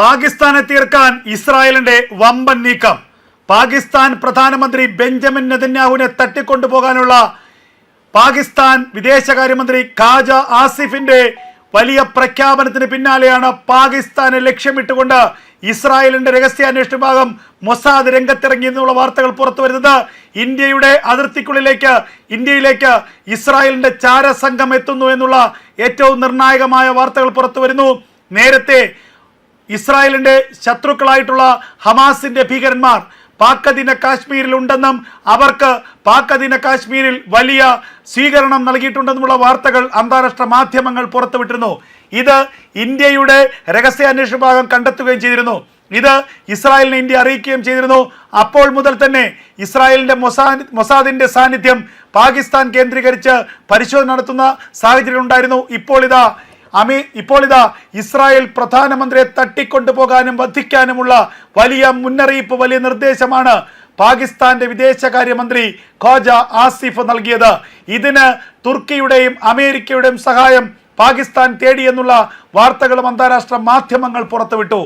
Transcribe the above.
പാകിസ്ഥാനെ തീർക്കാൻ ഇസ്രായേലിന്റെ വമ്പൻ നീക്കം. പാകിസ്ഥാൻ പ്രധാനമന്ത്രി ബെഞ്ചമിൻ നെതന്യാഹുവിനെ തട്ടിക്കൊണ്ടുപോകാനുള്ള പാകിസ്ഥാൻ വിദേശകാര്യമന്ത്രി ഖാജ ആസിഫിന്റെ വലിയ പ്രഖ്യാപനത്തിന് പിന്നാലെയാണ് പാകിസ്ഥാനെ ലക്ഷ്യമിട്ടുകൊണ്ട് ഇസ്രായേലിന്റെ രഹസ്യാന്വേഷണ വിഭാഗം മൊസാദ് രംഗത്തിറങ്ങി എന്നുള്ള വാർത്തകൾ പുറത്തു വരുന്നത്. ഇന്ത്യയുടെ അതിർത്തിക്കുള്ളിലേക്ക് ഇന്ത്യയിലേക്ക് ഇസ്രായേലിന്റെ ചാരസംഘം എത്തുന്നു എന്നുള്ള ഏറ്റവും നിർണായകമായ വാർത്തകൾ പുറത്തു വരുന്നു. നേരത്തെ ഇസ്രായേലിന്റെ ശത്രുക്കളായിട്ടുള്ള ഹമാസിന്റെ ഭീകരന്മാർ പാക് അധീന കാശ്മീരിൽ ഉണ്ടെന്നും അവർക്ക് പാക് അധീന കാശ്മീരിൽ വലിയ സ്വീകരണം നൽകിയിട്ടുണ്ടെന്നുമുള്ള വാർത്തകൾ അന്താരാഷ്ട്ര മാധ്യമങ്ങൾ പുറത്തുവിട്ടിരുന്നു. ഇത് ഇന്ത്യയുടെ രഹസ്യാന്വേഷണ വിഭാഗം കണ്ടെത്തുകയും ചെയ്തിരുന്നു. ഇത് ഇസ്രായേലിനെ ഇന്ത്യ അറിയിക്കുകയും ചെയ്തിരുന്നു. അപ്പോൾ മുതൽ തന്നെ ഇസ്രായേലിന്റെ മൊസാ മൊസാദിന്റെ സാന്നിധ്യം പാകിസ്ഥാൻ കേന്ദ്രീകരിച്ച് പരിശോധന നടത്തുന്ന സാഹചര്യം ഉണ്ടായിരുന്നു ഇപ്പോൾ ഇതാ അമി ഇപ്പോൾ ഇതാ ഇസ്രായേൽ പ്രധാനമന്ത്രിയെ തട്ടിക്കൊണ്ടുപോകാനും വധിക്കാനുമുള്ള വലിയ മുന്നറിയിപ്പ് വലിയ നിർദ്ദേശമാണ് പാകിസ്ഥാന്റെ വിദേശകാര്യമന്ത്രി ഖോജ ആസിഫ് നൽകിയത്. ഇതിന് തുർക്കിയുടെയും അമേരിക്കയുടെയും സഹായം പാകിസ്ഥാൻ തേടിയെന്നുള്ള വാർത്തകളും അന്താരാഷ്ട്ര മാധ്യമങ്ങൾ പുറത്തുവിട്ടു.